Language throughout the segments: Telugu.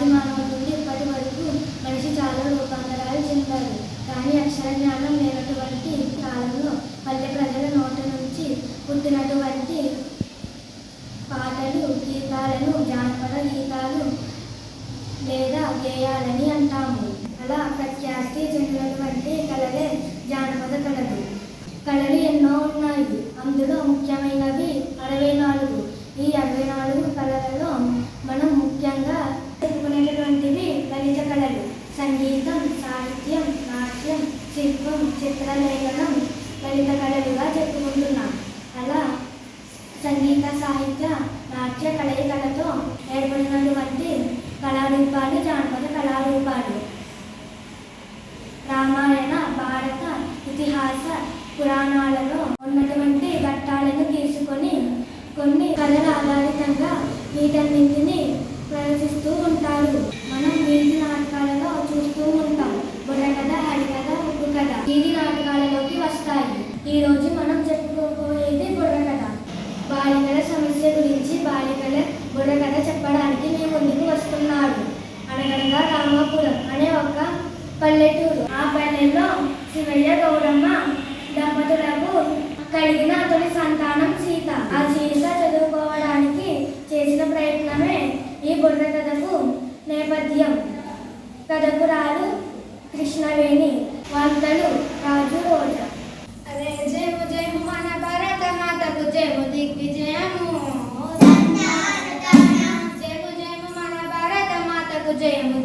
Fátima పురాణాలలో ఉన్నటువంటి ఘట్టాలను తీసుకొని కొన్ని కళల ఆధారితంగా వీటన్నింటిని ప్రదర్శిస్తూ ఉంటారు. మనం వీధి నాటకాలలో చూస్తూ ఉంటాం. బుర్రకథ హరికథ ఉప్పు కథ వీధి నాటకాలలోకి వస్తాయి. ఈ రోజు మనం చెప్పుకోబోయేది బుర్రకథ బాలికల సమస్య గురించి బాలికల బుర్రకథ చెప్పడానికి మేము ముందుకు వస్తున్నారు అనగనగా రామాపురం అనే ఒక పల్లెటూరు. ఆ పల్లెల్లో శివయ్య గౌరమ్మ దంపతులకు కలిగిన అతని సంతానం సీత. ఆ సీత చదువుకోవడానికి చేసిన ప్రయత్నమే ఈ బుర్ర కథకు నేపథ్యం. కథకురాలు కృష్ణవేణి వంతలు రాజు రోజా. అరే జయము మన భారత మాతకు జయము దిగ్విజయము జయము జయము మన భారత మాతకు జయము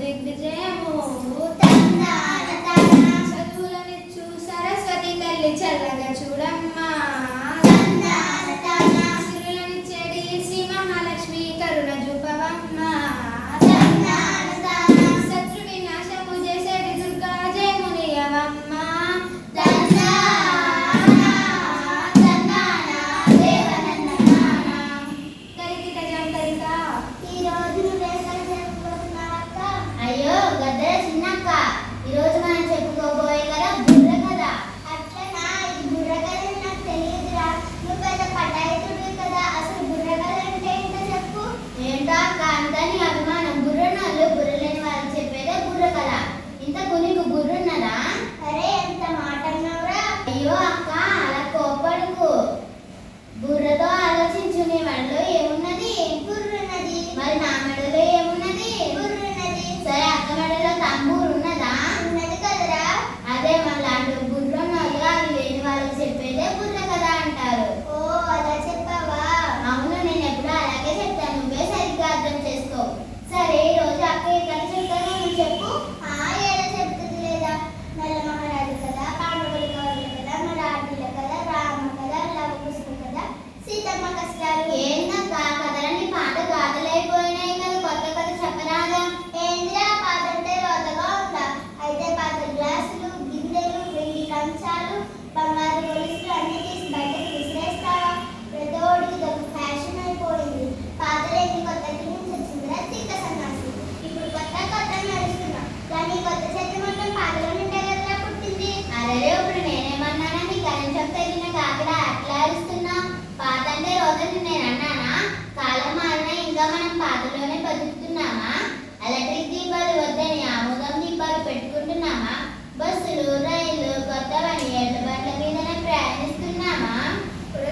బస్సులు రైళ్ళు కొత్తవని ఎడబండ్ల మీదనే ప్రయాణిస్తున్నామా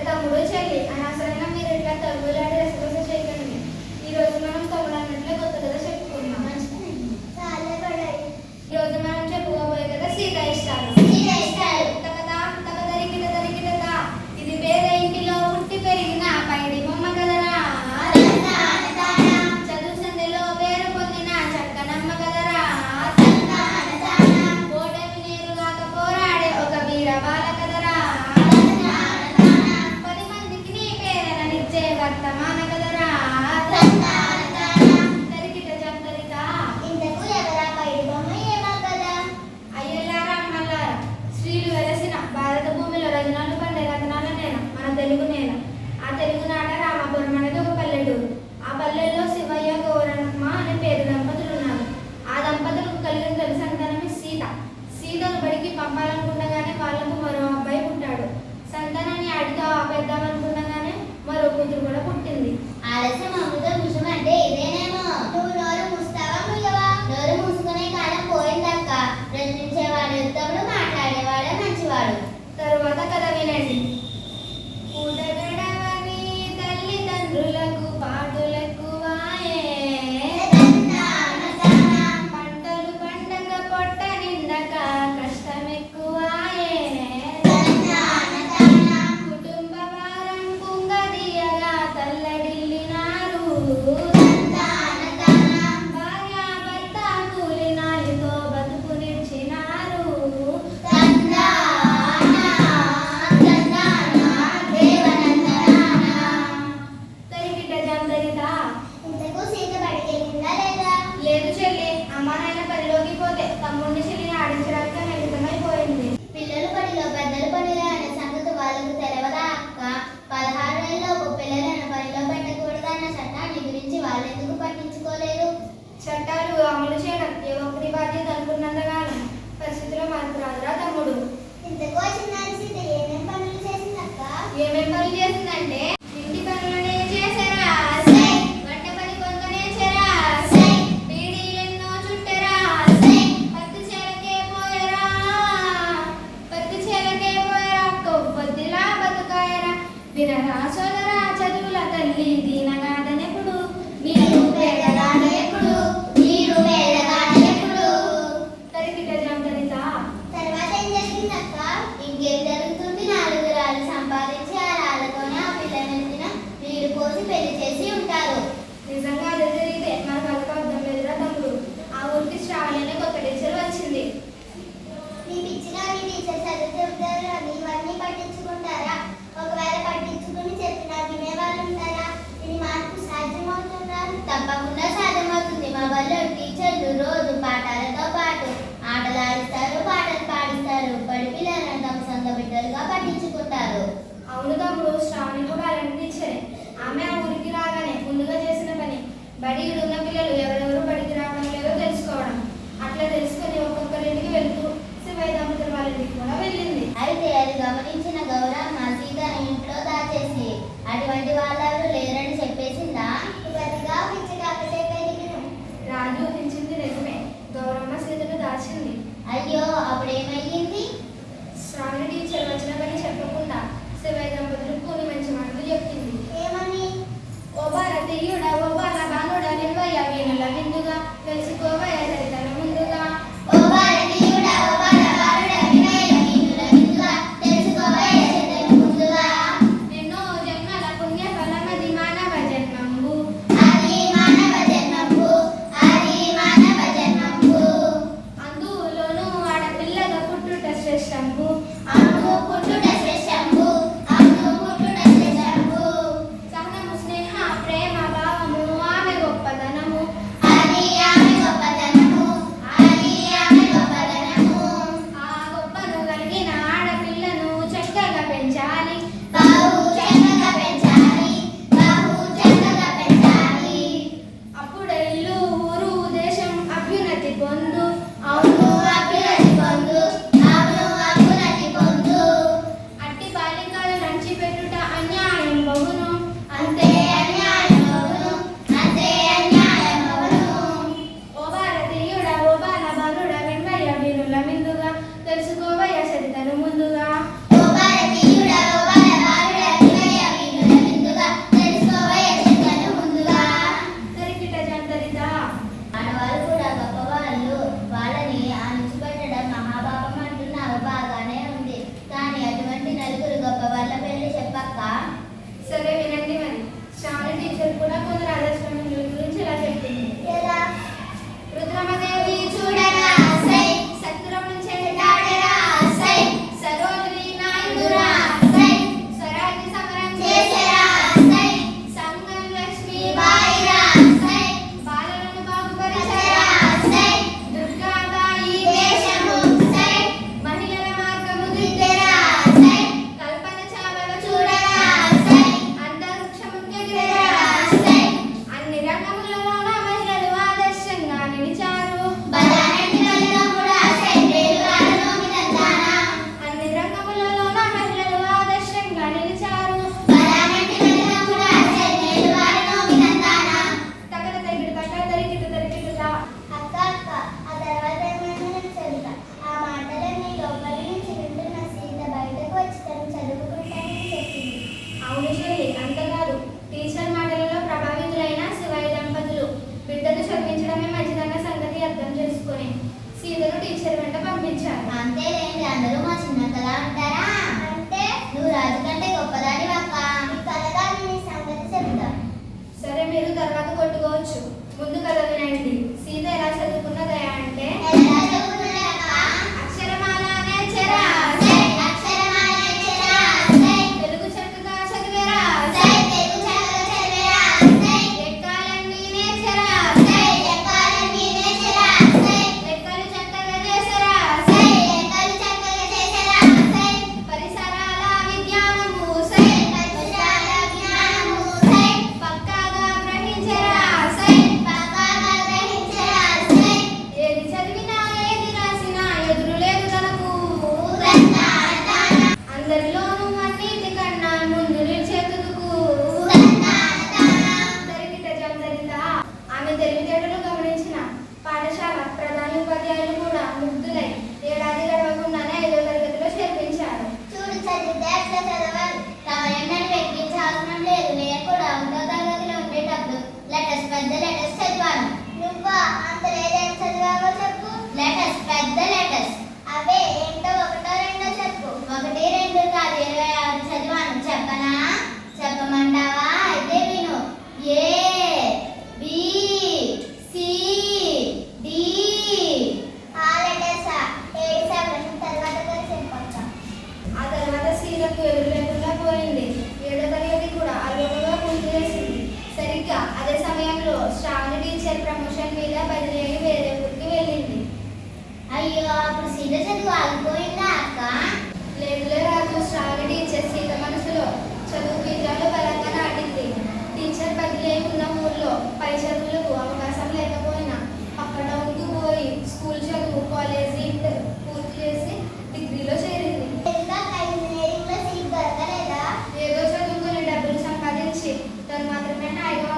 తమ్ముడు చెల్లి అనవసరంగా మీరు ఇట్లా తగ్గులాడు ఆటలు ఆడిస్తారు పాటలు పాడిస్తారు. బడి పిల్లలను తమ సొంత బిడ్డలుగా పట్టించుకుంటారు. అవును తమ్ముడు శ్రావణి కూడా అలాంటి టీచరే ఆమె ఆ ఊరికి రాగానే ముందుగా చేసిన పని బడి ఉన్న పిల్లలు ఎవరెవరు బడికి రావడం లేదో తెలుసుకోవడం. అట్లా తెలుసుకొని ఒక్కొక్కరింటికి వెళ్తూ శివయ్య దంపతుల వాళ్ళ ఇంటికి కూడా వెళ్ళింది. అయితే అది గమనించిన గౌరమ్మ సీతను ఇంట్లో దాచేసి అటువంటి వాళ్ళెవరు లేరని చెప్పేసిందా. రాజు నిజమే. గౌరమ్మ సీతను దాచింది. అయ్యో అప్పుడేమయ్యింది శ్రావణి టీచర్ వచ్చిన పని చెప్పకుండా శివయ్య దంపతులు కొన్ని మంచి మాటలు చెప్పింది. ఏమని? ఓ భారతీయుడ ఓ యాభై ఏంటో ఒకటో రెండో చెప్పు. ఒకటి రెండు కాదు ఇరవై ఆరు చదివాను. అయ్యో అప్పుడు సీత చదువు ఆగిపోయిందా అక్క? లేదులే రాజు శ్రావణ టీచర్ సీత మనసులో చదువు విద్యలో బలంగా నాటింది టీచర్ బదిలీ ఉన్న ఊర్లో పై చదువులకు అవకాశం లేకపోయినా అక్కడ ఉంటూ పోయి స్కూల్ చదువు కాలేజీ ఇంటర్ పూర్తి చేసి డిగ్రీలో చేరింది. ఏదో చదువుకుని డబ్బులు సంపాదించి తను మాత్రమే హాయిగా